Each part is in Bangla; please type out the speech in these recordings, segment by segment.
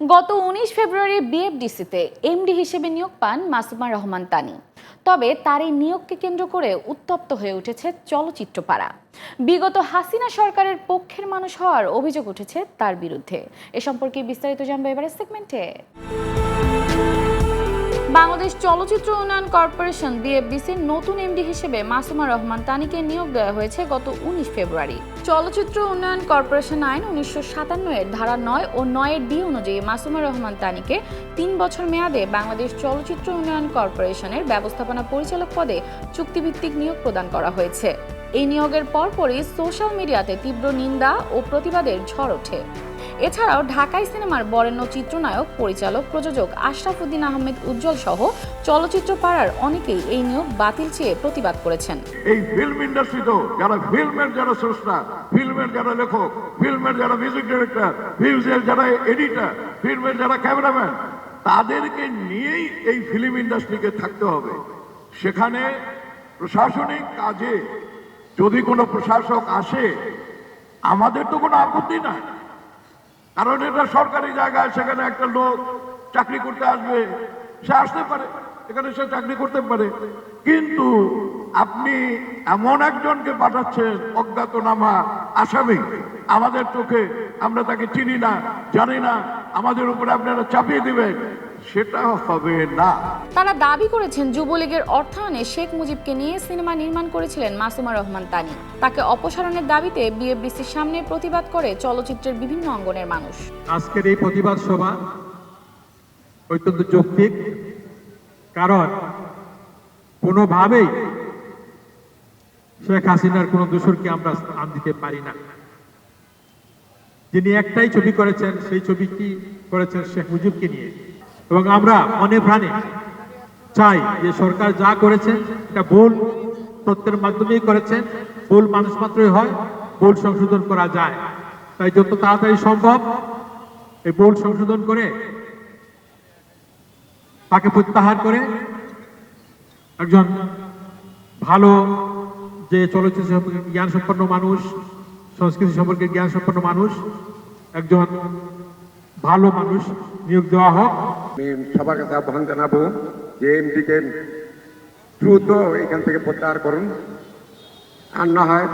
গত উনিশ ফেব্রুয়ারি বিএফডিসিতে এমডি হিসেবে নিয়োগ পান মাসুমা রহমান তানি। তবে তার এই নিয়োগকে কেন্দ্র করে উত্তপ্ত হয়ে উঠেছে চলচ্চিত্র পাড়া বিগত হাসিনা সরকারের পক্ষের মানুষ হওয়ার অভিযোগ উঠেছে তার বিরুদ্ধে। এ সম্পর্কে বিস্তারিত জানব এবারের সেগমেন্টে। বাংলাদেশ চলচ্চিত্র উন্নয়ন কর্পোরেশন, বিএফডিসির নতুন এমডি হিসেবে মাসুমা রহমান তানিকে নিয়োগ দেওয়া হয়েছে গত উনিশ ফেব্রুয়ারি। চলচ্চিত্র উন্নয়ন কর্পোরেশন আইন উনিশশো সাতান্ন এর ধারা নয় ও নয়ের ডি অনুযায়ী মাসুমা রহমান তানিকে তিন বছর মেয়াদে বাংলাদেশ চলচ্চিত্র উন্নয়ন কর্পোরেশনের ব্যবস্থাপনা পরিচালক পদে চুক্তিভিত্তিক নিয়োগ প্রদান করা হয়েছে। এই নিয়োগের পরপরই সোশ্যাল মিডিয়াতে তীব্র নিন্দা ও প্রতিবাদের ঝড় ওঠে। এছাড়াও ঢাকাই সিনেমার বরেণ্য চিত্রনায়ক, পরিচালক, প্রযোজক আশরাফুদ্দিন আহমেদ উজ্জ্বল সহ চলচ্চিত্র পাড়ার অনেকেই এই নিয়োগ বাতিল চেয়ে প্রতিবাদ করেছেন। এই ফিল্ম ইন্ডাস্ট্রিতেও যারা ফিল্মের যারা স্রষ্টা ফিল্মের যারা লেখক ফিল্মের যারা মিউজিক ডিরেক্টর ফিল্মের যারা এডিটর ফিল্মের যারা ক্যামেরাম্যান তাদেরকে নিয়েই এই ফিল্ম ইন্ডাস্ট্রিকে থাকতে হবে। সেখানে প্রশাসনিক কাজে যদি কোনো প্রশাসক আসে, আমাদের তো কোনো আপত্তি নাই। কারণ এটা সরকারি জায়গায় সেখানে একটা লোক চাকরি করতে আসবে, সে আসতে পারে, এখানে সে চাকরি করতে পারে। কিন্তু আপনি এমন একজনকে পাঠাচ্ছেন, অজ্ঞাতনামা আসামি, আমাদের চোখে আমরা তাকে চিনি না, জানি না, আমাদের উপরে আপনারা চাপিয়ে দিবেন। সেটা হবে না। তারা দাবি করেছেন যুবলীগের অর্থায়নে শেখ মুজিবকে নিয়ে সিনেমা নির্মাণ করেছিলেন মাসুমা রহমান তানি। তাকে অপসারণের দাবিতে বিএফডিসির সামনে প্রতিবাদ করে চলচ্চিত্রের বিভিন্ন অঙ্গনের মানুষ। আজকের এই প্রতিবাদ সভা অত্যন্ত যৌক্তিক কারণ কোনোভাবেই শেখ হাসিনার কোনো দোষরকে আমরা স্থান দিতে পারি না। যিনি একটাই ছবি করেছেন সেই ছবিটি করেছেন শেখ মুজিবকে নিয়ে? এবং আমরা মনে প্রাণে চাই যে সরকার যা করেছেন এটা ভুল তথ্যের মাধ্যমেই করেছেন ভুল মানুষ মাত্রই হয়, ভুল সংশোধন করা যায়। তাই যত তাড়াতাড়ি সম্ভব এই ভুল সংশোধন করে তাকে প্রত্যাহার করে একজন ভালো যে চলচ্চিত্র সম্পর্কে জ্ঞান সম্পন্ন মানুষ, সংস্কৃতি সম্পর্কে জ্ঞান সম্পন্ন মানুষ, একজন ভালো মানুষ নিয়োগ দেওয়া হোক। আমি সবার কাছে আহ্বান জানাব যে এমডিকে দ্রুত এখান থেকে প্রত্যাহার করুন। আর না হয়,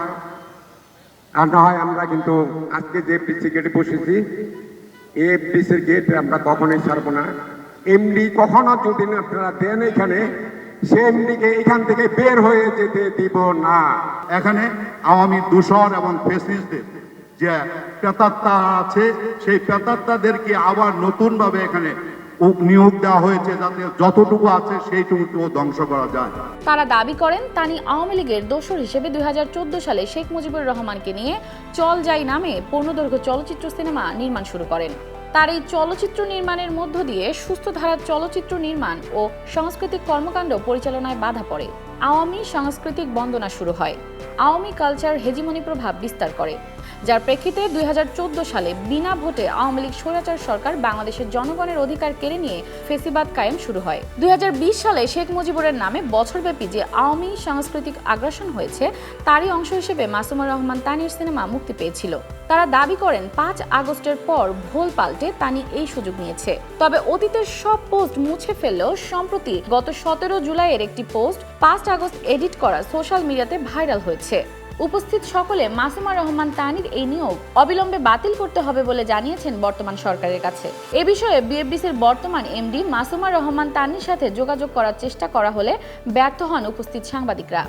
আর না হয় আমরা কিন্তু আজকে যে এফডিসি গেটে বসেছি এফডিসির গেট আমরা কখনোই ছাড়বো না। এমডি কখনো যদি আপনারা দেন এখানে, সে এমডিকে এখান থেকে বের হয়ে যেতে দিব না। এখানে আওয়ামী দূষণ এবং ফেসিসদের যে পেতাত্তা আছে, সেই পেতাত্তাদেরকে আবার নতুনভাবে এখানে নিয়োগ দেওয়া হয়েছে যাতে যতটুকু আছে সেইটুকু ধ্বংস করা যায়। তারা দাবি করেন, তানি আওয়ামী লীগের দোসর হিসেবে দুই হাজার চোদ্দ সালে শেখ মুজিবুর রহমানকে নিয়ে চল যাই নামে পূর্ণদৈর্ঘ্য চলচ্চিত্র সিনেমা নির্মাণ শুরু করেন। তার এই চলচ্চিত্র নির্মাণের মধ্য দিয়ে সুস্থ ধারার চলচ্চিত্র নির্মাণ ও সাংস্কৃতিক কর্মকাণ্ড পরিচালনায় বাধা পড়ে। আওয়ামী সাংস্কৃতিক বন্দনা শুরু হয়। আওয়ামী কালচার হেজিমনি প্রভাব বিস্তার করে। যার প্রেক্ষিতে দুই সালে বিনা ভোটে আওয়ামী লীগ স্বৈরাচার সরকার বাংলাদেশের জনগণের অধিকার কেড়ে নিয়ে ফেসিবাদ কায়েম শুরু হয়। দু হাজার বিশ সালে শেখ মুজিবুরের নামে বছরব্যাপী যে আওয়ামী সাংস্কৃতিক আগ্রাসন হয়েছে, তারই অংশ হিসেবে মাসুমুর রহমান তানির সিনেমা মুক্তি পেয়েছিল। তারা দাবি করেন, পাঁচ আগস্টের পর ভোল পাল্টে তানি এই সুযোগ নিয়েছে। তবে অতীতের সব পোস্ট মুছে ফেললেও সম্প্রতি গত সতেরো জুলাইয়ের একটি পোস্ট পাঁচ আগস্ট এডিট করা সোশ্যাল মিডিয়াতে ভাইরাল হয়েছে। উপস্থিত সকলে মাসুমা রহমান তানির এই নিয়োগ অবিলম্বে বাতিল করতে হবে বলে জানিয়েছেন বর্তমান সরকারের কাছে। এ বিষয়ে বিএফডিসির বর্তমান এমডি মাসুমা রহমান তানির সাথে যোগাযোগ করার চেষ্টা করা হলে ব্যর্থ হন উপস্থিত সাংবাদিকরা।